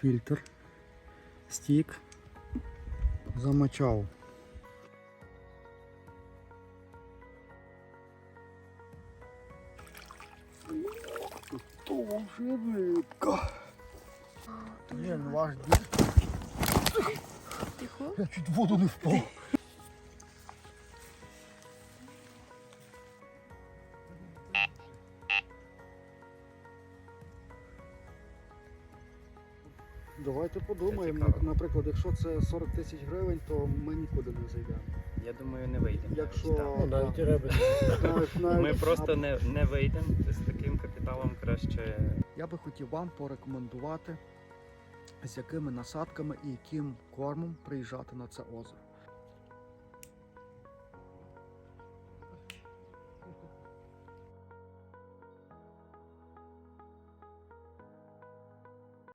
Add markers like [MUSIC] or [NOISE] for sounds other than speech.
фільтр, стік, замочав. Тоже рибка. Блін, ваш дід. Тихо. Я чуть в воду не впав. Давайте подумаємо. цікаво. Наприклад, якщо це 40 тисяч гривень, то ми нікуди не зайдемо. Я думаю, не вийдемо. Якщо Ну, навіть і риби. [LAUGHS] навіть- навіть- Ми просто не, не вийдемо. З таким капіталом краще Я би хотів вам порекомендувати, з якими насадками і яким кормом приїжджати на це озеро.